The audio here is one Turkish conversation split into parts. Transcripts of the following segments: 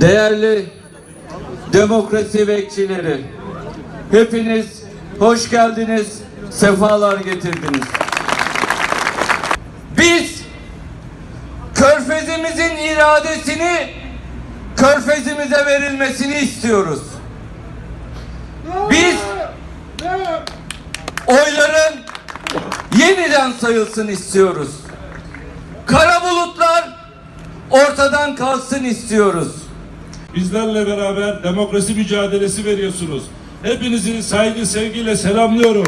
Değerli demokrasi bekçileri, hepiniz hoş geldiniz, sefalar getirdiniz. Biz körfezimizin iradesini körfezimize verilmesini istiyoruz. Biz oyların yeniden sayılsın istiyoruz. Kara bulutlar ortadan kalsın istiyoruz. Bizlerle beraber demokrasi mücadelesi veriyorsunuz. Hepinizi saygı sevgiyle selamlıyorum.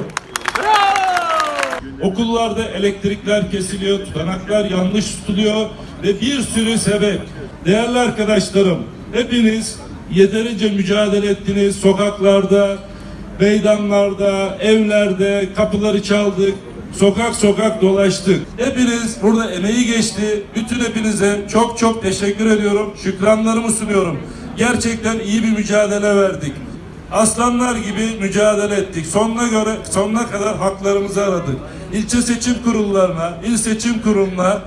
Okullarda elektrikler kesiliyor, tutanaklar yanlış tutuluyor ve bir sürü sebep. Değerli arkadaşlarım, hepiniz yeterince mücadele ettiniz sokaklarda, meydanlarda, evlerde, kapıları çaldık, sokak sokak dolaştık. Hepiniz burada emeği geçti. Bütün hepinize çok çok teşekkür ediyorum. Şükranlarımı sunuyorum. Gerçekten iyi bir mücadele verdik. Aslanlar gibi mücadele ettik. Sonuna göre sonuna kadar haklarımızı aradık. İlçe seçim kurullarına, il seçim kuruluna,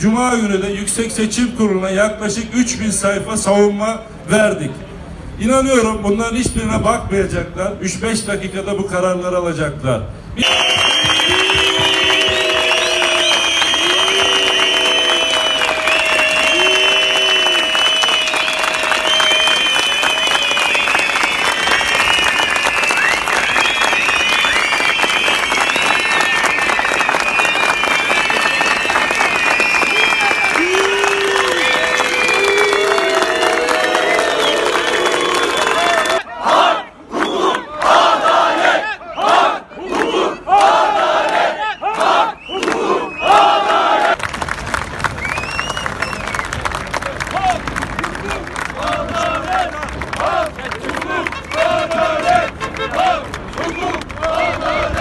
Cuma günü de Yüksek Seçim Kurulu'na yaklaşık 3000 sayfa savunma verdik. İnanıyorum bunların hiçbirine bakmayacaklar. 3-5 dakikada bu kararları alacaklar.